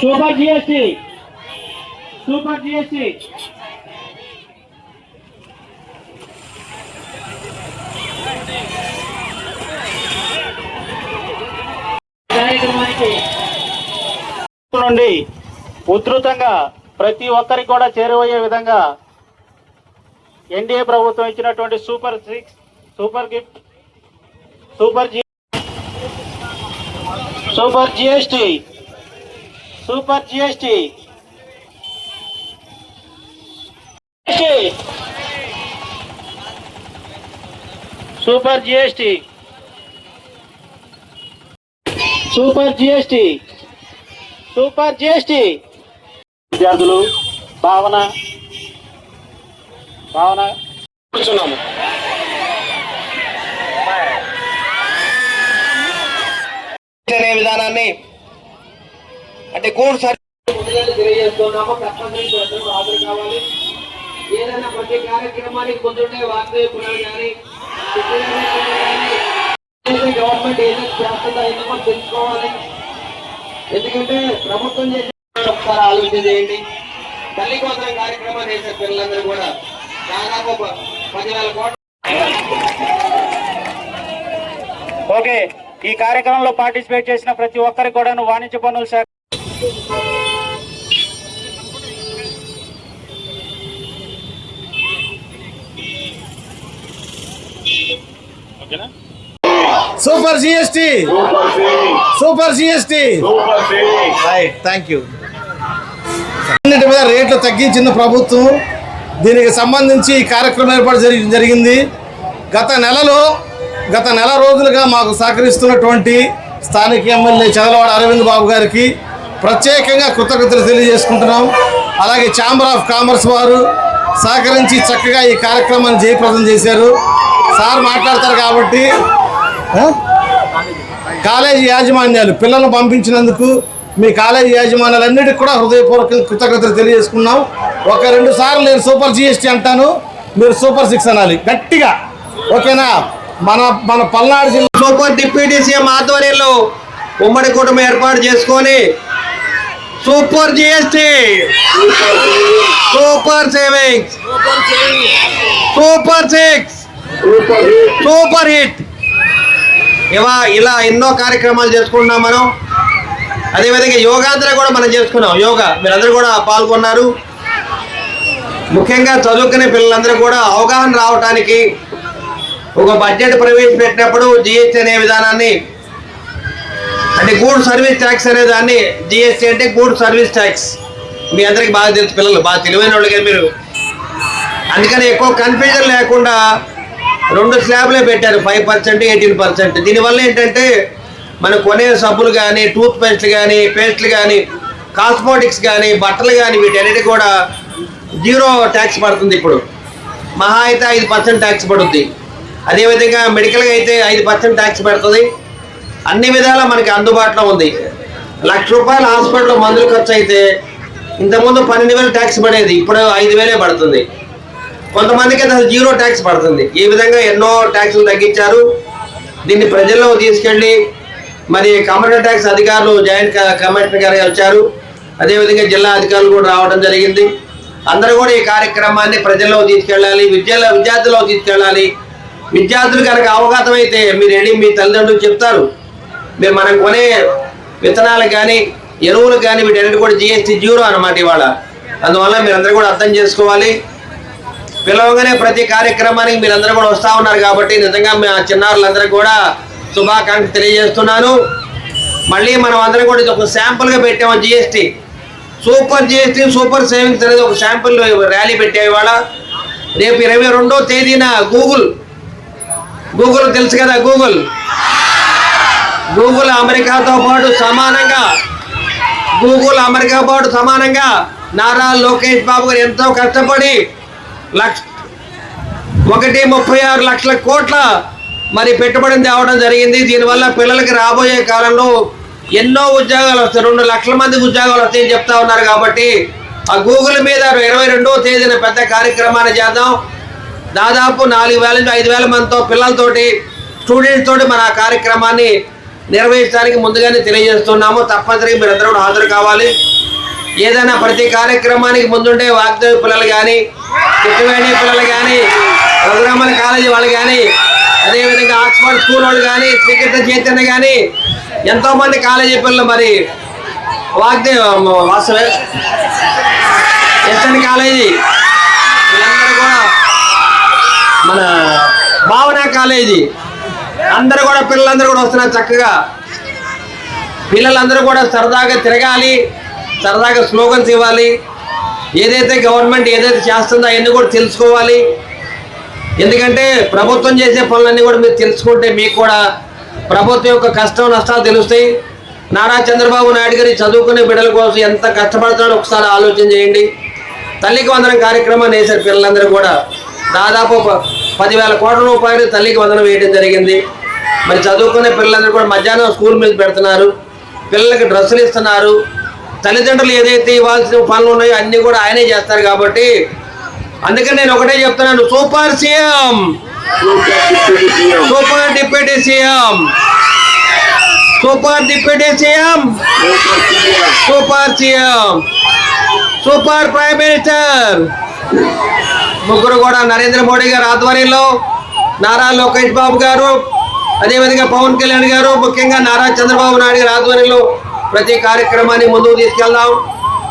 Super GST. Super GST. నుండి ఉధృతంగా ప్రతి ఒక్కరికి కూడా చేరువయ్యే విధంగా ఎన్డీఏ ప్రభుత్వం ఇచ్చినటువంటి super six super gift super G super GST super GST. Super GST. Super GST. Super GST. విద్యార్థులు భావన. భావన. కూర్చున్నాము. విధానాన్ని అంటే గూడ్ ముందుగానే తెలియజేస్తున్నాము. తప్పనిసరి ప్రజలు హాజరు కావాలి. ఏదైనా ప్రతి కార్యక్రమానికి కానీ గవర్నమెంట్ ఏజెంట్ చేస్తుందా ఎందుకో తెలుసుకోవాలి. ఎందుకంటే ప్రభుత్వం చేసే ఒకసారి ఆలోచన చేయండి. తల్లి కోసరం కార్యక్రమాలు చేసే పిల్లలందరూ కూడా దాదాపు పదివేల కోట్ల ఓకే ఈ కార్యక్రమంలో పార్టిసిపేట్ చేసిన ప్రతి ఒక్కరికి కూడా వాణిజ్య శాఖ ఓకేనా super GST. Super GST. Right thank you. అన్నిటి మీద రేట్లు తగ్గించింది ప్రభుత్వం దీనికి సంబంధించి ఈ కార్యక్రమం ఏర్పాటు జరిగి జరిగింది. గత నెలలో గత నెల రోజులుగా మాకు సహకరిస్తున్నటువంటి స్థానిక ఎమ్మెల్యే చదలవాడ అరవింద్ బాబు గారికి ప్రత్యేకంగా కృతజ్ఞతలు తెలియజేసుకుంటున్నాం. అలాగే ఛాంబర్ ఆఫ్ కామర్స్ వారు సహకరించి చక్కగా ఈ కార్యక్రమాన్ని జయప్రదం చేశారు. సార్ మాట్లాడతారు కాబట్టి కాలేజీ యాజమాన్యాలు పిల్లలను పంపించినందుకు మీ కాలేజీ యాజమాన్యాలన్నిటికీ కూడా హృదయపూర్వకంగా కృతజ్ఞతలు తెలియజేసుకున్నాం. ఒక రెండు సార్లు నేను సూపర్ జిఎస్టీ అంటాను. మీరు సూపర్ సిక్స్ అనాలి. గట్టిగా. ఓకేనా? మన మన పల్నాడు జిల్లా సూపర్ డిప్యూటీ సీఎం ఆధ్వర్యంలో ఉమ్మడి కుటుంబం ఏర్పాటు చేసుకొని super GST super savings super six super hit ఇవా ఇలా ఎన్నో కార్యక్రమాలు చేసుకుంటున్నాం మనం. అదేవిధంగా యోగాంధ్ర కూడా మనం చేసుకున్నాం. యోగా మీరందరూ కూడా పాల్గొన్నారు. ముఖ్యంగా చదువుకునే పిల్లలందరూ కూడా అవగాహన రావడానికి ఒక బడ్జెట్ ప్రవేశపెట్టినప్పుడు జిఎస్టీ అనే విధానాన్ని అంటే గూడ్ సర్వీస్ ట్యాక్స్ అనే దాన్ని జిఎస్టీ అంటే గూడ్ సర్వీస్ ట్యాక్స్. మీ అందరికి బాగా తెలుసు పిల్లలు బాగా తెలివైన వాళ్ళకి మీరు. అందుకని ఎక్కువ కన్ఫ్యూజన్ లేకుండా రెండు స్లాబ్లే పెట్టారు ఫైవ్ పర్సెంట్ ఎయిటీన్ పర్సెంట్ దీనివల్ల ఏంటంటే మన కొనే సబ్బులు కానీ టూత్ పేస్ట్లు కానీ పేస్ట్లు కానీ కాస్మోటిక్స్ కానీ బట్టలు కానీ వీటన్నిటి కూడా జీరో ట్యాక్స్ పడుతుంది ఇప్పుడు. మహా అయితే ఐదు పర్సెంట్ ట్యాక్స్ పడుద్ది. అదేవిధంగా మెడికల్గా అయితే ఐదు పర్సెంట్ ట్యాక్స్ పడుతుంది. అన్ని విధాలా మనకి అందుబాటులో ఉంది. లక్ష రూపాయలు హాస్పిటల్లో మందులు ఖర్చు అయితే ఇంతకుముందు పన్నెండు వేలు ట్యాక్స్ పడేది ఇప్పుడు ఐదు వేలే పడుతుంది. కొంతమందికి అసలు జీరో ట్యాక్స్ పడుతుంది. ఈ విధంగా ఎన్నో ట్యాక్సులు తగ్గించారు. దీన్ని ప్రజల్లో తీసుకెళ్ళి మరి కమర్షియల్ ట్యాక్స్ అధికారులు జాయింట్ కమిషనర్ గారు వచ్చారు. అదేవిధంగా జిల్లా అధికారులు కూడా రావడం జరిగింది. అందరూ కూడా ఈ కార్యక్రమాన్ని ప్రజల్లో తీసుకెళ్ళాలి విద్యలో విద్యార్థుల్లో తీసుకెళ్ళాలి. విద్యార్థులు కనుక అవగాహన అయితే మీరు వెళ్ళి మీ తల్లిదండ్రులు చెప్తారు. మీరు మనం కొనే విత్తనాలు కానీ ఎరువులు కానీ వీటన్నిటి కూడా జిఎస్టీ జీరో అన్నమాట ఇవాళ. అందువల్ల మీరందరూ కూడా అర్థం చేసుకోవాలి. పిలవగానే ప్రతి కార్యక్రమానికి మీరందరూ కూడా వస్తూ ఉన్నారు కాబట్టి నిజంగా మీ చిన్నారులందరూ కూడా శుభాకాంక్ష తెలియజేస్తున్నాను. మళ్ళీ మనం అందరం కూడా ఇది ఒక శాంపుల్గా పెట్టాము GST super GST super savings అనేది ఒక శాంపుల్ ర్యాలీ పెట్టాము ఇవాళ. రేపు ఇరవై రెండో తేదీన గూగుల్ గూగుల్ తెలుసు కదా గూగుల్ గూగుల్ అమెరికాతో పాటు సమానంగా గూగుల్ అమెరికా పాటు సమానంగా నారా లోకేష్ బాబు గారు ఎంతో కష్టపడి లక్ష ఒకటి ముప్పై ఆరు లక్షల కోట్ల మరి పెట్టుబడిని తేవడం జరిగింది. దీనివల్ల పిల్లలకి రాబోయే కాలంలో ఎన్నో ఉద్యోగాలు వస్తాయి. రెండు లక్షల మంది ఉద్యోగాలు వస్తాయని చెప్తా ఉన్నారు కాబట్టి ఆ గూగుల్ మీద ఇరవై రెండవ తేదీన పెద్ద కార్యక్రమాన్ని చేద్దాం. దాదాపు నాలుగు వేల నుంచి ఐదు వేల మందితో పిల్లలతోటి స్టూడెంట్స్ తోటి మన ఆ కార్యక్రమాన్ని నిర్వహించడానికి ముందుగానే తెలియజేస్తున్నాము. తప్పనిసరిగా మీరందరూ కూడా హాజరు కావాలి. ఏదైనా ప్రతి కార్యక్రమానికి ముందుండే వాగ్దేవి పిల్లలు కానీ చిట్టువేణి పిల్లలు కానీ రఘురామల కాలేజీ వాళ్ళు కానీ అదేవిధంగా ఆక్స్ఫర్డ్ స్కూల్ వాళ్ళు కానీ శ్రీకృష్ణ చైతన్య కానీ ఎంతో మంది కాలేజీ పిల్లలు మరి వాగ్దేవ్ వాసవే ఎస్ఎన్ కాలేజీ వీళ్ళందరూ కూడా మన భావన కాలేజీ అందరూ కూడా పిల్లలందరూ కూడా వస్తున్నారు చక్కగా. పిల్లలందరూ కూడా సరదాగా తిరగాలి సరదాగా స్లోగన్స్ ఇవ్వాలి. ఏదైతే గవర్నమెంట్ ఏదైతే చేస్తుందో అవన్నీ కూడా తెలుసుకోవాలి. ఎందుకంటే ప్రభుత్వం చేసే పనులన్నీ కూడా మీరు తెలుసుకుంటే మీకు కూడా ప్రభుత్వం యొక్క కష్టం నష్టాలు తెలుస్తాయి. నారా చంద్రబాబు నాయుడు గారి చదువుకునే బిడ్డల కోసం ఎంత కష్టపడుతున్నాడో ఒకసారి ఆలోచన చేయండి. తల్లికి వందనం కార్యక్రమాన్ని వేశారు పిల్లలందరూ కూడా. దాదాపు పదివేల కోట్ల రూపాయలు తల్లికి వందనం వేయడం జరిగింది. మరి చదువుకునే పిల్లలందరూ కూడా మధ్యాహ్నం స్కూల్ మీద పెడుతున్నారు. పిల్లలకి డ్రెస్సులు ఇస్తున్నారు. తల్లిదండ్రులు ఏదైతే ఇవ్వాల్సిన పనులు ఉన్నాయో అన్నీ కూడా ఆయనే చేస్తారు కాబట్టి అందుకని నేను ఒకటే చెప్తున్నాను super CM. Super deputy CM. Super deputy CM. Super CM. Super prime minister. ముగ్గురు కూడా నరేంద్ర మోడీ గారి ఆధ్వర్యంలో నారా లోకేష్ బాబు గారు అదేవిధంగా పవన్ కళ్యాణ్ గారు ముఖ్యంగా నారా చంద్రబాబు నాయుడు గారి ఆధ్వర్యంలో ప్రతి కార్యక్రమాన్ని ముందుకు తీసుకెళ్దాం.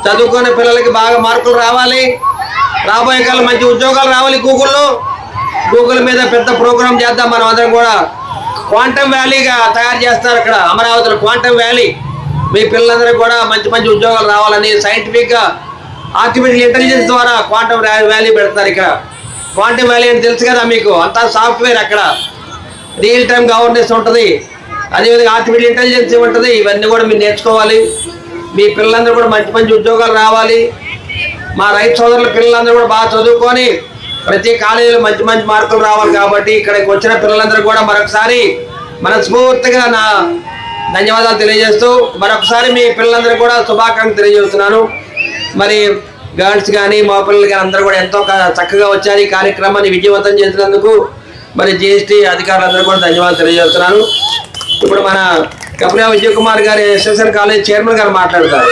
చదువుకునే పిల్లలకి బాగా మార్కులు రావాలి. రాబోయే కాలం మంచి ఉద్యోగాలు రావాలి గూగుల్లో. గూగుల్ మీద పెద్ద ప్రోగ్రాం చేద్దాం. మనం అందరం కూడా క్వాంటమ్ వ్యాలీగా తయారు చేస్తారు అక్కడ అమరావతిలో క్వాంటమ్ వ్యాలీ. మీ పిల్లలందరూ కూడా మంచి మంచి ఉద్యోగాలు రావాలని సైంటిఫిక్గా ఆర్టిఫిషియల్ ఇంటెలిజెన్స్ ద్వారా క్వాంటమ్ వ్యాలీ పెడతారు ఇక్కడ. క్వాంటమ్ వ్యాలీ అని తెలుసు కదా మీకు? అంతా సాఫ్ట్వేర్ అక్కడ. రియల్ టైం గవర్నెన్స్ ఉంటుంది. అదేవిధంగా ఆర్టిఫిషియల్ ఇంటెలిజెన్స్ ఉంటుంది. ఇవన్నీ కూడా మీరు నేర్చుకోవాలి. మీ పిల్లలందరూ కూడా మంచి మంచి ఉద్యోగాలు రావాలి. మా రైతు సోదరుల పిల్లలందరూ కూడా బాగా చదువుకొని ప్రతి కాలేజీలో మంచి మంచి మార్కులు రావాలి కాబట్టి ఇక్కడికి వచ్చిన పిల్లలందరూ కూడా మరొకసారి మనస్ఫూర్తిగా నా ధన్యవాదాలు తెలియజేస్తూ మరొకసారి మీ పిల్లలందరూ కూడా శుభాకాంక్షలు తెలియజేస్తున్నాను. మరి గర్ల్స్ కానీ మా పిల్లలు కానీ అందరూ కూడా ఎంతో చక్కగా వచ్చారు ఈ కార్యక్రమాన్ని విజయవంతం చేసినందుకు. మరి జిఎస్టీ అధికారులందరూ కూడా ధన్యవాదాలు తెలియజేస్తున్నాను. ఇప్పుడు మన కపిల విజయ్ కుమార్ గారి ఎస్ఎస్ఎన్ కాలేజ్ చైర్మన్ గారు మాట్లాడతారు.